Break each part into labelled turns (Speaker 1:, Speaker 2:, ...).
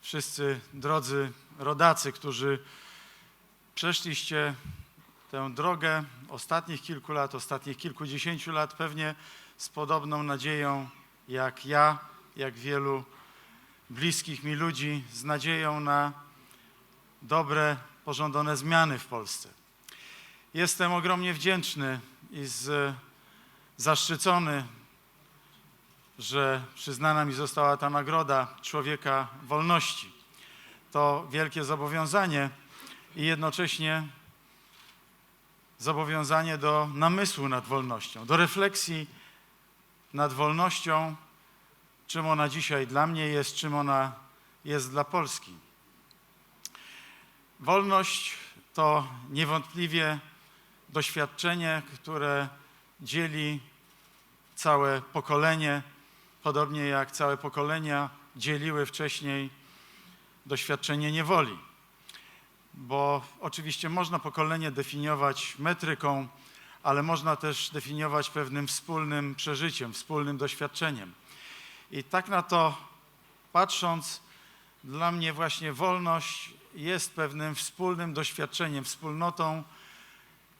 Speaker 1: wszyscy drodzy rodacy, którzy przeszliście tę drogę ostatnich kilku lat, ostatnich kilkudziesięciu lat, pewnie z podobną nadzieją jak ja, jak wielu bliskich mi ludzi, z nadzieją na dobre, pożądane zmiany w Polsce. Jestem ogromnie wdzięczny i z, zaszczycony, że przyznana mi została ta nagroda Człowieka Wolności. To wielkie zobowiązanie i jednocześnie zobowiązanie do namysłu nad wolnością, do refleksji nad wolnością, czym ona dzisiaj dla mnie jest, czym ona jest dla Polski. Wolność to niewątpliwie doświadczenie, które dzieli całe pokolenie, podobnie jak całe pokolenia dzieliły wcześniej doświadczenie niewoli. Bo oczywiście można pokolenie definiować metryką, ale można też definiować pewnym wspólnym przeżyciem, wspólnym doświadczeniem. I tak na to patrząc, dla mnie właśnie wolność jest pewnym wspólnym doświadczeniem, wspólnotą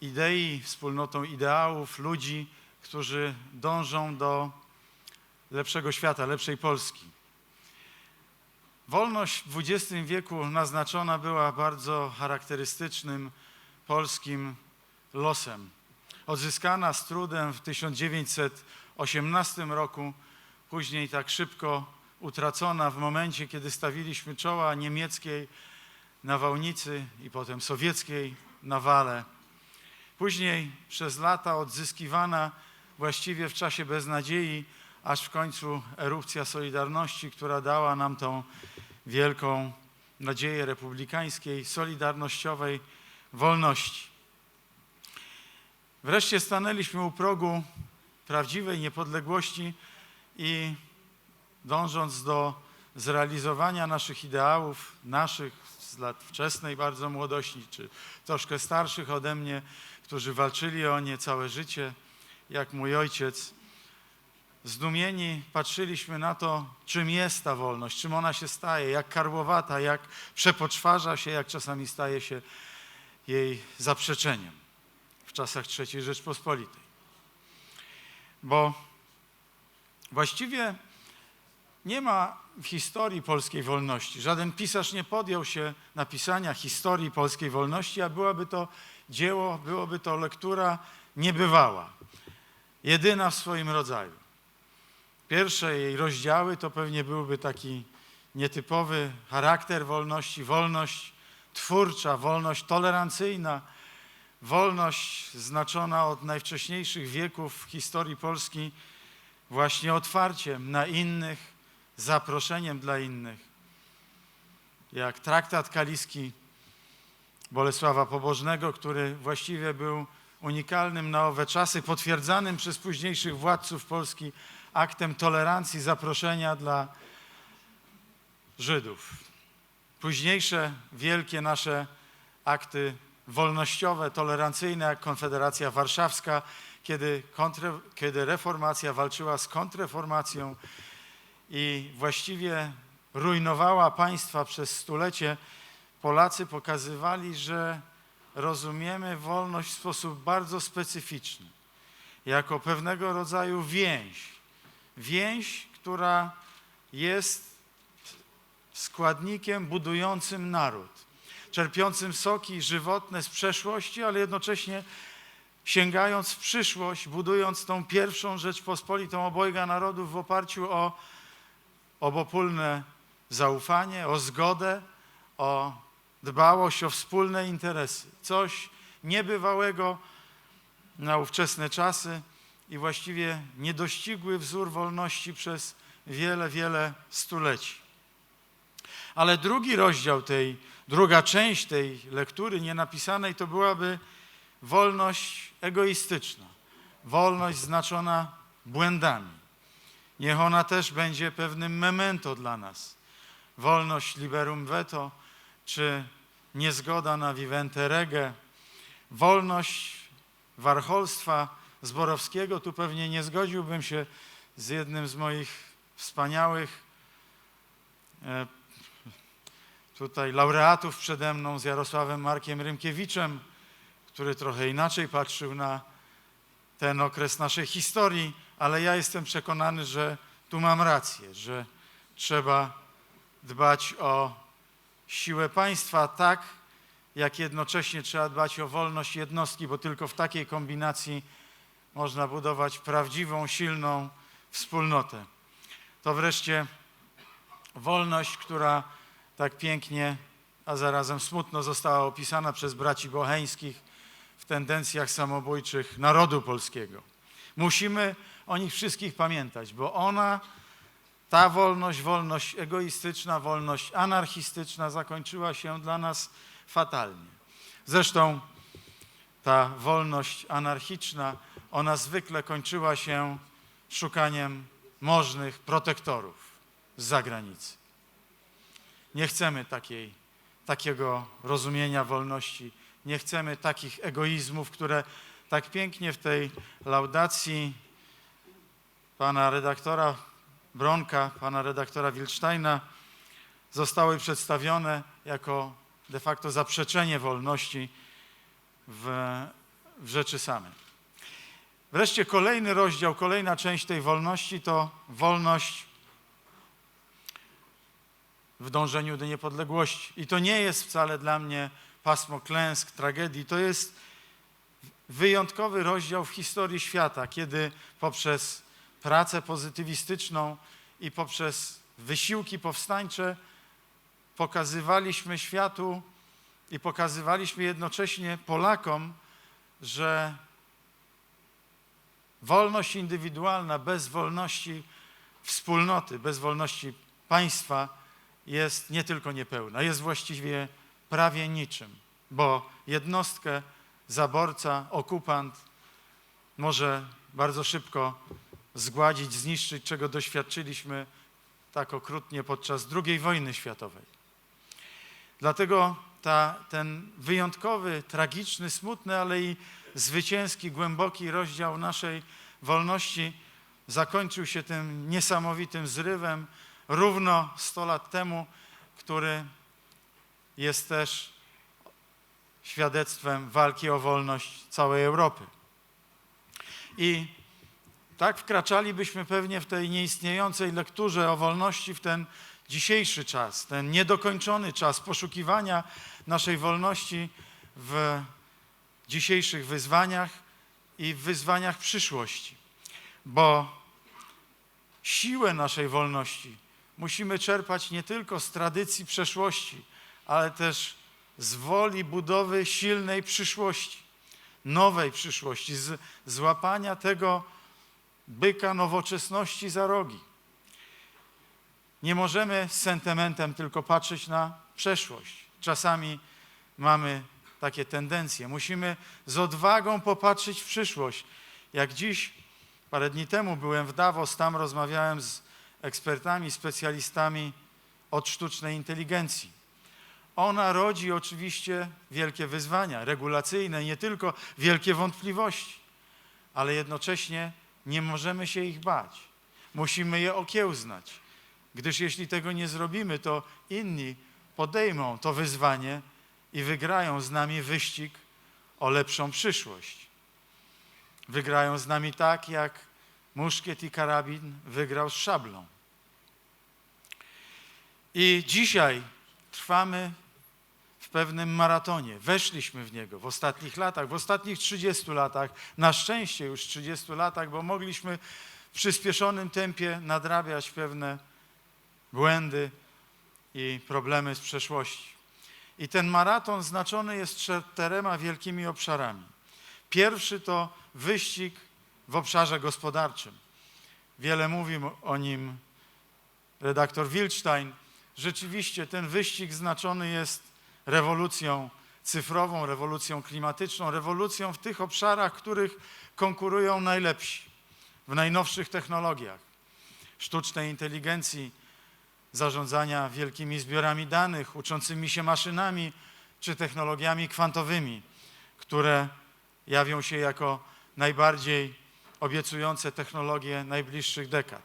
Speaker 1: idei, wspólnotą ideałów, ludzi, którzy dążą do lepszego świata, lepszej Polski. Wolność w XX wieku naznaczona była bardzo charakterystycznym polskim losem. Odzyskana z trudem w 1918 roku, później tak szybko utracona w momencie, kiedy stawiliśmy czoła niemieckiej nawałnicy i potem sowieckiej nawale. Później przez lata odzyskiwana właściwie w czasie beznadziei, aż w końcu erupcja Solidarności, która dała nam tą wielką nadzieję republikańskiej, solidarnościowej wolności. Wreszcie stanęliśmy u progu prawdziwej niepodległości i dążąc do zrealizowania naszych ideałów, naszych z lat wczesnej bardzo młodości, czy troszkę starszych ode mnie, którzy walczyli o nie całe życie, jak mój ojciec, zdumieni patrzyliśmy na to, czym jest ta wolność, czym ona się staje, jak karłowata, jak przepoczwarza się, jak czasami staje się jej zaprzeczeniem w czasach III Rzeczpospolitej. Bo właściwie nie ma w historii polskiej wolności. Żaden pisarz nie podjął się napisania historii polskiej wolności, a byłaby to dzieło, byłoby to lektura niebywała, jedyna w swoim rodzaju. Pierwsze jej rozdziały to pewnie byłby taki nietypowy charakter wolności, wolność twórcza, wolność tolerancyjna, wolność znaczona od najwcześniejszych wieków w historii Polski właśnie otwarciem na innych, zaproszeniem dla innych. Jak traktat kaliski Bolesława Pobożnego, który właściwie był unikalnym na owe czasy, potwierdzanym przez późniejszych władców Polski aktem tolerancji, zaproszenia dla Żydów. Późniejsze wielkie nasze akty wolnościowe, tolerancyjne, jak Konfederacja Warszawska, kiedy, kontre, kiedy reformacja walczyła z kontreformacją i właściwie rujnowała państwa przez stulecie, Polacy pokazywali, że rozumiemy wolność w sposób bardzo specyficzny, jako pewnego rodzaju więź. Więź, która jest składnikiem budującym naród, czerpiącym soki żywotne z przeszłości, ale jednocześnie sięgając w przyszłość, budując tą pierwszą Rzeczpospolitą obojga narodów w oparciu o obopólne zaufanie, o zgodę, o dbałość o wspólne interesy. Coś niebywałego na ówczesne czasy i właściwie niedościgły wzór wolności przez wiele, wiele stuleci. Ale drugi rozdział tej, druga część tej lektury nienapisanej to byłaby wolność egoistyczna, wolność znaczona błędami. Niech ona też będzie pewnym memento dla nas. Wolność liberum veto, czy niezgoda na vivente rege, wolność warcholstwa zborowskiego. Tu pewnie nie zgodziłbym się z jednym z moich wspaniałych e, tutaj laureatów przede mną z Jarosławem Markiem Rymkiewiczem, który trochę inaczej patrzył na ten okres naszej historii, ale ja jestem przekonany, że tu mam rację, że trzeba dbać o siłę państwa tak, jak jednocześnie trzeba dbać o wolność jednostki, bo tylko w takiej kombinacji można budować prawdziwą, silną wspólnotę. To wreszcie wolność, która tak pięknie, a zarazem smutno została opisana przez braci boheńskich w tendencjach samobójczych narodu polskiego. Musimy o nich wszystkich pamiętać, bo ona, ta wolność, wolność egoistyczna, wolność anarchistyczna zakończyła się dla nas fatalnie. Zresztą ta wolność anarchiczna, ona zwykle kończyła się szukaniem możnych protektorów z zagranicy. Nie chcemy takiej, takiego rozumienia wolności, nie chcemy takich egoizmów, które tak pięknie w tej laudacji pana redaktora Bronka, pana redaktora Wilcztajna zostały przedstawione jako de facto zaprzeczenie wolności w, w rzeczy samej. Wreszcie kolejny rozdział, kolejna część tej wolności to wolność w dążeniu do niepodległości. I to nie jest wcale dla mnie pasmo klęsk, tragedii. To jest wyjątkowy rozdział w historii świata, kiedy poprzez pracę pozytywistyczną i poprzez wysiłki powstańcze pokazywaliśmy światu i pokazywaliśmy jednocześnie Polakom, że wolność indywidualna bez wolności wspólnoty, bez wolności państwa jest nie tylko niepełna, jest właściwie prawie niczym, bo jednostkę zaborca, okupant może bardzo szybko zgładzić, zniszczyć, czego doświadczyliśmy tak okrutnie podczas II wojny światowej. Dlatego ta, ten wyjątkowy, tragiczny, smutny, ale i zwycięski, głęboki rozdział naszej wolności zakończył się tym niesamowitym zrywem równo 100 lat temu, który jest też świadectwem walki o wolność całej Europy. I tak wkraczalibyśmy pewnie w tej nieistniejącej lekturze o wolności w ten dzisiejszy czas, ten niedokończony czas poszukiwania naszej wolności w dzisiejszych wyzwaniach i w wyzwaniach przyszłości. Bo siłę naszej wolności musimy czerpać nie tylko z tradycji przeszłości, ale też z woli budowy silnej przyszłości, nowej przyszłości, z złapania tego byka nowoczesności za rogi. Nie możemy z sentymentem tylko patrzeć na przeszłość. Czasami mamy takie tendencje. Musimy z odwagą popatrzeć w przyszłość. Jak dziś, parę dni temu byłem w Davos, tam rozmawiałem z ekspertami, specjalistami od sztucznej inteligencji. Ona rodzi oczywiście wielkie wyzwania regulacyjne, nie tylko wielkie wątpliwości, ale jednocześnie nie możemy się ich bać. Musimy je okiełznać, gdyż jeśli tego nie zrobimy, to inni podejmą to wyzwanie i wygrają z nami wyścig o lepszą przyszłość. Wygrają z nami tak, jak muszkiet i karabin wygrał z szablą. I dzisiaj trwamy w pewnym maratonie. Weszliśmy w niego w ostatnich latach, w ostatnich 30 latach, na szczęście już 30 latach, bo mogliśmy w przyspieszonym tempie nadrabiać pewne błędy i problemy z przeszłości. I ten maraton znaczony jest czterema wielkimi obszarami. Pierwszy to wyścig w obszarze gospodarczym. Wiele mówi o nim redaktor Wilczstein. Rzeczywiście ten wyścig znaczony jest rewolucją cyfrową, rewolucją klimatyczną, rewolucją w tych obszarach, których konkurują najlepsi, w najnowszych technologiach, sztucznej inteligencji, zarządzania wielkimi zbiorami danych, uczącymi się maszynami czy technologiami kwantowymi, które jawią się jako najbardziej obiecujące technologie najbliższych dekad.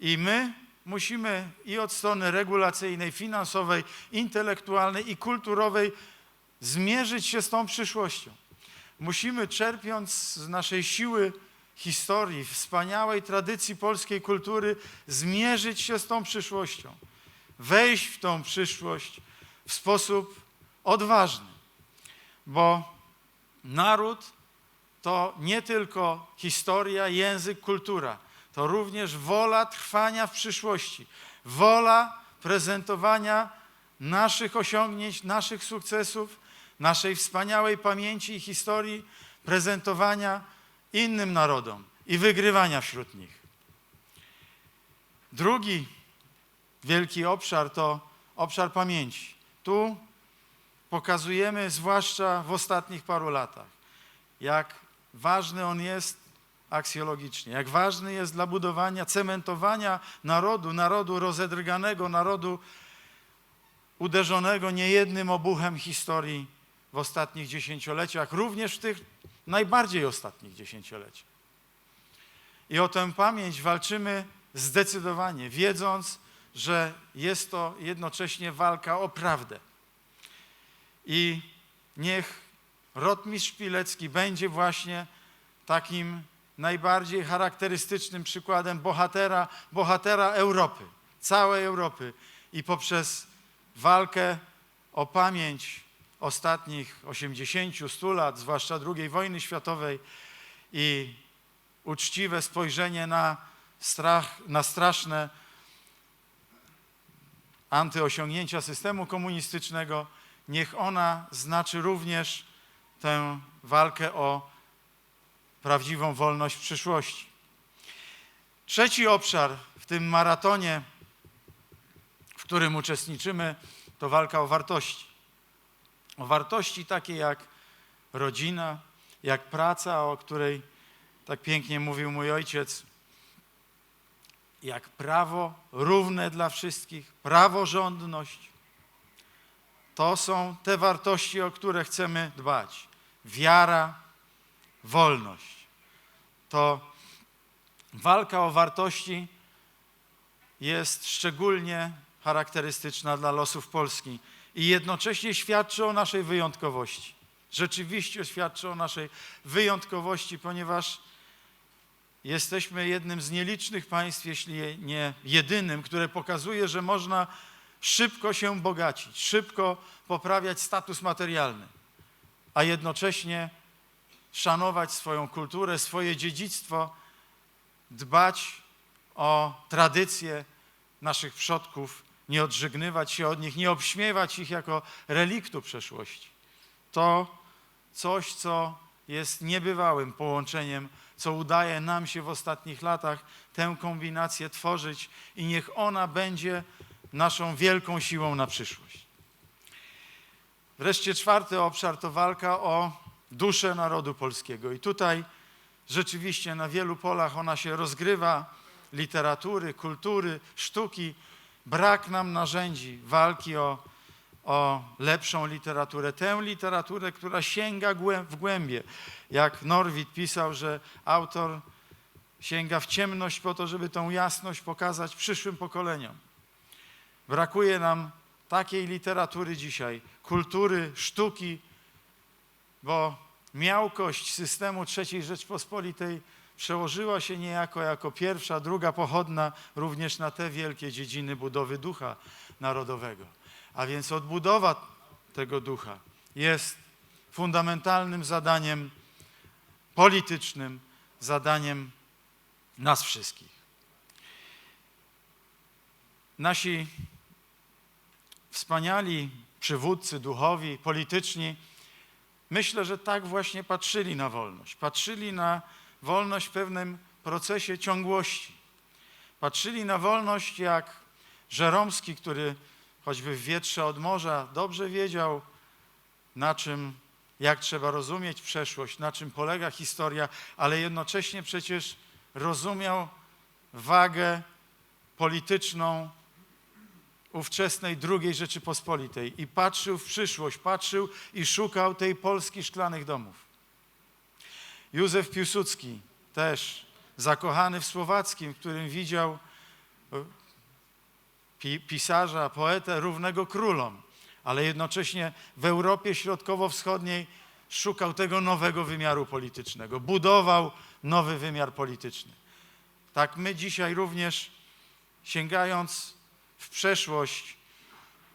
Speaker 1: I my musimy i od strony regulacyjnej, finansowej, intelektualnej i kulturowej zmierzyć się z tą przyszłością. Musimy czerpiąc z naszej siły historii, wspaniałej tradycji polskiej kultury, zmierzyć się z tą przyszłością. Wejść w tą przyszłość w sposób odważny, bo naród to nie tylko historia, język, kultura, to również wola trwania w przyszłości, wola prezentowania naszych osiągnięć, naszych sukcesów, naszej wspaniałej pamięci i historii, prezentowania innym narodom i wygrywania wśród nich. Drugi wielki obszar to obszar pamięci. Tu pokazujemy, zwłaszcza w ostatnich paru latach, jak ważny on jest aksjologicznie, jak ważny jest dla budowania, cementowania narodu, narodu rozedrganego, narodu uderzonego niejednym obuchem historii w ostatnich dziesięcioleciach, również w tych najbardziej ostatnich dziesięcioleciach. I o tę pamięć walczymy zdecydowanie, wiedząc, że jest to jednocześnie walka o prawdę. I niech rotmistrz Pilecki będzie właśnie takim najbardziej charakterystycznym przykładem bohatera, bohatera Europy, całej Europy. I poprzez walkę o pamięć ostatnich 80-100 lat, zwłaszcza II wojny światowej i uczciwe spojrzenie na, strach, na straszne antyosiągnięcia systemu komunistycznego, niech ona znaczy również tę walkę o prawdziwą wolność w przyszłości. Trzeci obszar w tym maratonie, w którym uczestniczymy, to walka o wartości. O wartości takie jak rodzina, jak praca, o której tak pięknie mówił mój ojciec, jak prawo równe dla wszystkich, praworządność. To są te wartości, o które chcemy dbać. Wiara, wolność. To walka o wartości jest szczególnie charakterystyczna dla losów Polski i jednocześnie świadczy o naszej wyjątkowości. Rzeczywiście świadczy o naszej wyjątkowości, ponieważ jesteśmy jednym z nielicznych państw, jeśli nie jedynym, które pokazuje, że można szybko się bogacić, szybko poprawiać status materialny, a jednocześnie szanować swoją kulturę, swoje dziedzictwo, dbać o tradycje naszych przodków, nie odżegnywać się od nich, nie obśmiewać ich jako reliktu przeszłości. To coś, co jest niebywałym połączeniem, co udaje nam się w ostatnich latach tę kombinację tworzyć i niech ona będzie naszą wielką siłą na przyszłość. Wreszcie czwarty obszar to walka o duszę narodu polskiego. I tutaj rzeczywiście na wielu polach ona się rozgrywa literatury, kultury, sztuki. Brak nam narzędzi walki o, o lepszą literaturę, tę literaturę, która sięga w głębie. Jak Norwid pisał, że autor sięga w ciemność po to, żeby tą jasność pokazać przyszłym pokoleniom. Brakuje nam takiej literatury dzisiaj, kultury, sztuki, bo miałkość systemu III Rzeczpospolitej przełożyła się niejako jako pierwsza, druga pochodna również na te wielkie dziedziny budowy ducha narodowego. A więc odbudowa tego ducha jest fundamentalnym zadaniem politycznym, zadaniem nas wszystkich. Nasi wspaniali przywódcy duchowi, polityczni, Myślę, że tak właśnie patrzyli na wolność. Patrzyli na wolność w pewnym procesie ciągłości. Patrzyli na wolność jak Żeromski, który choćby w wietrze od morza dobrze wiedział, na czym, jak trzeba rozumieć przeszłość, na czym polega historia, ale jednocześnie przecież rozumiał wagę polityczną ówczesnej II Rzeczypospolitej i patrzył w przyszłość, patrzył i szukał tej Polski szklanych domów. Józef Piłsudski też zakochany w Słowackim, w którym widział pi- pisarza, poetę równego królom, ale jednocześnie w Europie Środkowo-Wschodniej szukał tego nowego wymiaru politycznego, budował nowy wymiar polityczny. Tak my dzisiaj również sięgając w przeszłość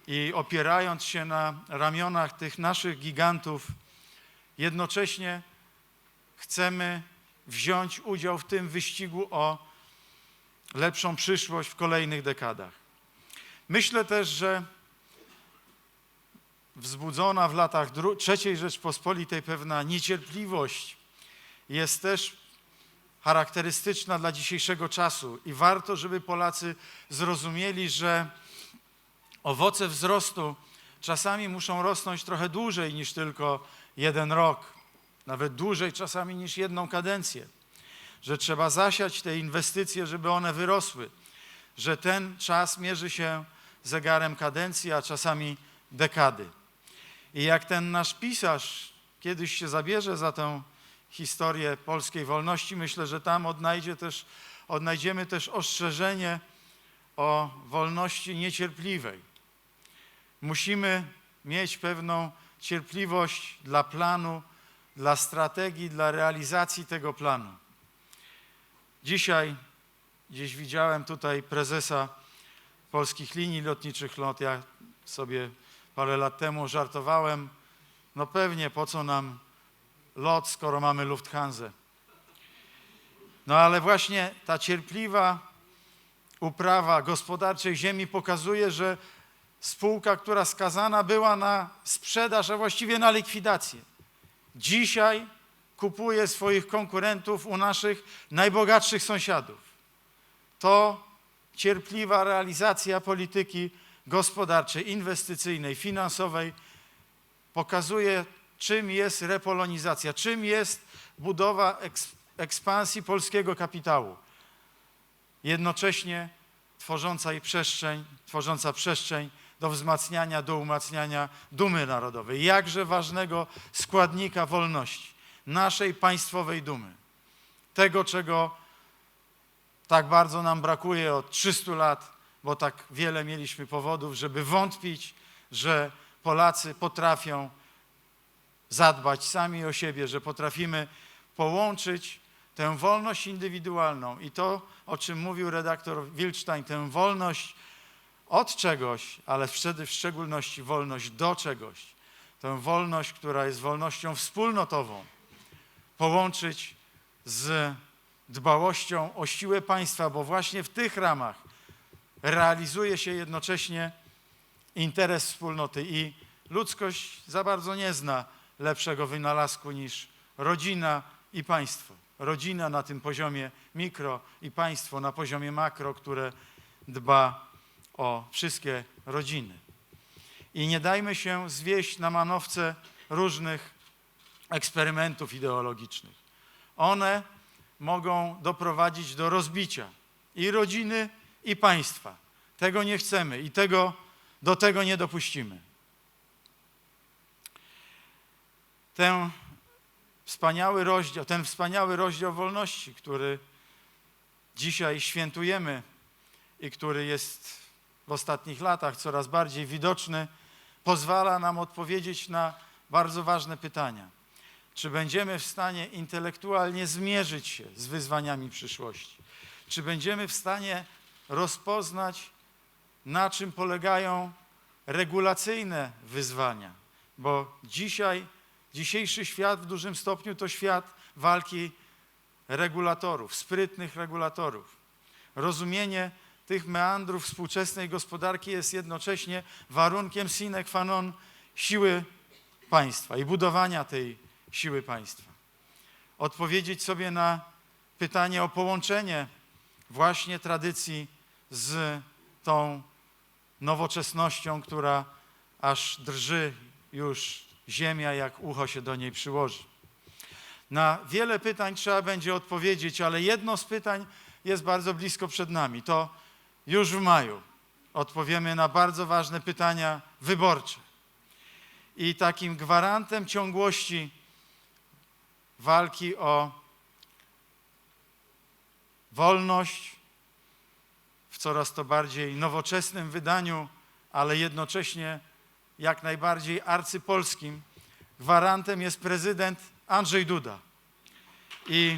Speaker 1: i opierając się na ramionach tych naszych gigantów, jednocześnie chcemy wziąć udział w tym wyścigu o lepszą przyszłość w kolejnych dekadach. Myślę też, że wzbudzona w latach III Rzeczpospolitej pewna niecierpliwość jest też charakterystyczna dla dzisiejszego czasu i warto, żeby Polacy zrozumieli, że owoce wzrostu czasami muszą rosnąć trochę dłużej niż tylko jeden rok, nawet dłużej czasami niż jedną kadencję, że trzeba zasiać te inwestycje, żeby one wyrosły, że ten czas mierzy się zegarem kadencji, a czasami dekady. I jak ten nasz pisarz kiedyś się zabierze za tę historię polskiej wolności, myślę, że tam odnajdzie też, odnajdziemy też ostrzeżenie o wolności niecierpliwej. Musimy mieć pewną cierpliwość dla planu, dla strategii, dla realizacji tego planu. Dzisiaj gdzieś widziałem tutaj prezesa polskich linii lotniczych LOT. Ja sobie parę lat temu żartowałem, no pewnie po co nam lot, skoro mamy Lufthansa. No ale właśnie ta cierpliwa uprawa gospodarczej ziemi pokazuje, że spółka, która skazana była na sprzedaż, a właściwie na likwidację, dzisiaj kupuje swoich konkurentów u naszych najbogatszych sąsiadów. To cierpliwa realizacja polityki gospodarczej, inwestycyjnej, finansowej pokazuje, czym jest repolonizacja, czym jest budowa eks, ekspansji polskiego kapitału. Jednocześnie tworząca przestrzeń, tworząca przestrzeń do wzmacniania, do umacniania dumy narodowej, jakże ważnego składnika wolności, naszej państwowej dumy. Tego, czego tak bardzo nam brakuje od 300 lat, bo tak wiele mieliśmy powodów, żeby wątpić, że Polacy potrafią zadbać sami o siebie, że potrafimy połączyć tę wolność indywidualną i to, o czym mówił redaktor Wilczstein, tę wolność od czegoś, ale wtedy w szczególności wolność do czegoś, tę wolność, która jest wolnością wspólnotową, połączyć z dbałością o siłę państwa, bo właśnie w tych ramach realizuje się jednocześnie interes wspólnoty i ludzkość za bardzo nie zna lepszego wynalazku niż rodzina i państwo. Rodzina na tym poziomie mikro i państwo na poziomie makro, które dba o wszystkie rodziny. I nie dajmy się zwieść na manowce różnych eksperymentów ideologicznych. One mogą doprowadzić do rozbicia i rodziny, i państwa. Tego nie chcemy i tego, do tego nie dopuścimy. Ten wspaniały rozdział, ten wspaniały rozdział wolności, który dzisiaj świętujemy i który jest w ostatnich latach coraz bardziej widoczny, pozwala nam odpowiedzieć na bardzo ważne pytania. Czy będziemy w stanie intelektualnie zmierzyć się z wyzwaniami przyszłości? Czy będziemy w stanie rozpoznać, na czym polegają regulacyjne wyzwania? Bo dzisiaj, dzisiejszy świat w dużym stopniu to świat walki regulatorów, sprytnych regulatorów. Rozumienie tych meandrów współczesnej gospodarki jest jednocześnie warunkiem sine qua non siły państwa i budowania tej siły państwa. Odpowiedzieć sobie na pytanie o połączenie właśnie tradycji z tą nowoczesnością, która aż drży już ziemia, jak ucho się do niej przyłoży. Na wiele pytań trzeba będzie odpowiedzieć, ale jedno z pytań jest bardzo blisko przed nami. To już w maju odpowiemy na bardzo ważne pytania wyborcze. I takim gwarantem ciągłości walki o wolność w coraz to bardziej nowoczesnym wydaniu, ale jednocześnie jak najbardziej arcypolskim. Gwarantem jest prezydent Andrzej Duda. I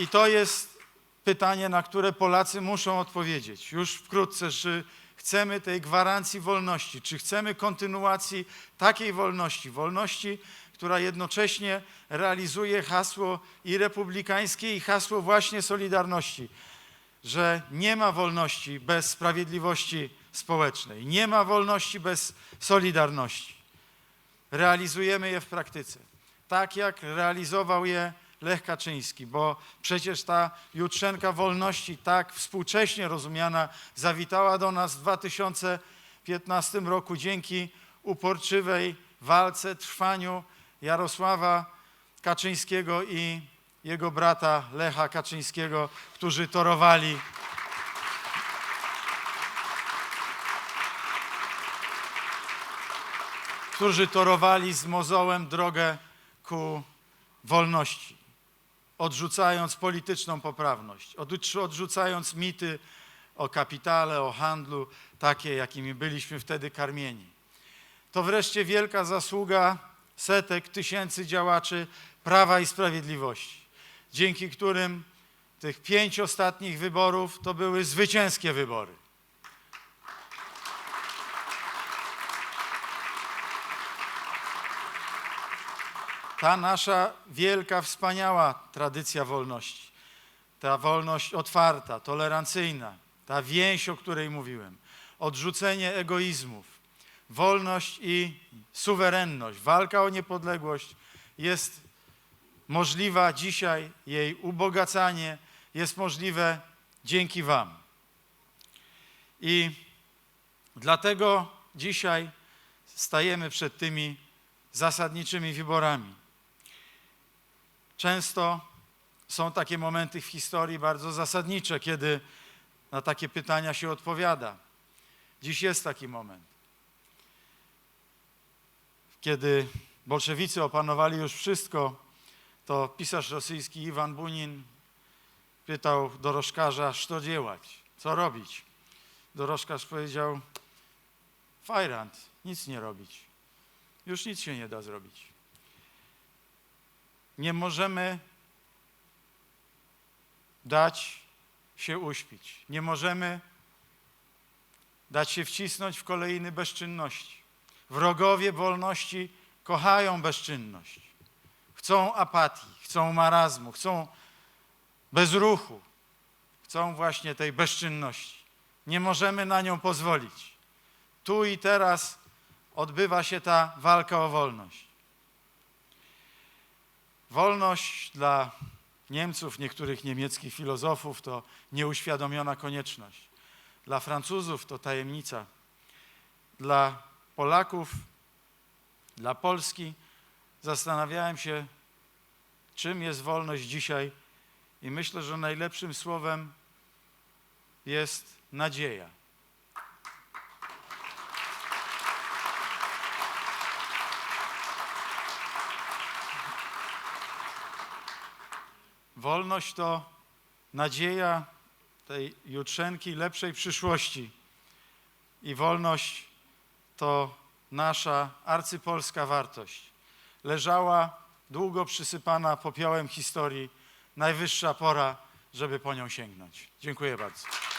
Speaker 1: I to jest pytanie, na które Polacy muszą odpowiedzieć. Już wkrótce, czy chcemy tej gwarancji wolności, czy chcemy kontynuacji takiej wolności, wolności, która jednocześnie realizuje hasło i republikańskie, i hasło właśnie Solidarności, że nie ma wolności bez sprawiedliwości społecznej, nie ma wolności bez Solidarności. Realizujemy je w praktyce, tak jak realizował je Lech Kaczyński, bo przecież ta jutrzenka wolności, tak współcześnie rozumiana, zawitała do nas w 2015 roku dzięki uporczywej walce, trwaniu Jarosława Kaczyńskiego i jego brata Lecha Kaczyńskiego, którzy torowali. Którzy torowali z mozołem drogę ku wolności odrzucając polityczną poprawność, odrzu- odrzucając mity o kapitale, o handlu, takie, jakimi byliśmy wtedy karmieni. To wreszcie wielka zasługa setek tysięcy działaczy Prawa i Sprawiedliwości, dzięki którym tych pięć ostatnich wyborów to były zwycięskie wybory. Ta nasza wielka, wspaniała tradycja wolności, ta wolność otwarta, tolerancyjna, ta więź, o której mówiłem, odrzucenie egoizmów, wolność i suwerenność, walka o niepodległość jest możliwa dzisiaj, jej ubogacanie jest możliwe dzięki Wam. I dlatego dzisiaj stajemy przed tymi zasadniczymi wyborami. Często są takie momenty w historii bardzo zasadnicze, kiedy na takie pytania się odpowiada. Dziś jest taki moment. Kiedy bolszewicy opanowali już wszystko, to pisarz rosyjski Iwan Bunin pytał dorożkarza, co działać, co robić. Dorożkarz powiedział, fajrant, nic nie robić. Już nic się nie da zrobić nie możemy dać się uśpić. Nie możemy dać się wcisnąć w kolejny bezczynności. Wrogowie wolności kochają bezczynność. Chcą apatii, chcą marazmu, chcą bezruchu, chcą właśnie tej bezczynności. Nie możemy na nią pozwolić. Tu i teraz odbywa się ta walka o wolność. Wolność dla Niemców, niektórych niemieckich filozofów to nieuświadomiona konieczność. Dla Francuzów to tajemnica. Dla Polaków, dla Polski zastanawiałem się, czym jest wolność dzisiaj i myślę, że najlepszym słowem jest nadzieja. Wolność to nadzieja tej jutrzenki lepszej przyszłości. I wolność to nasza arcypolska wartość. Leżała długo przysypana popiołem historii. Najwyższa pora, żeby po nią sięgnąć. Dziękuję bardzo.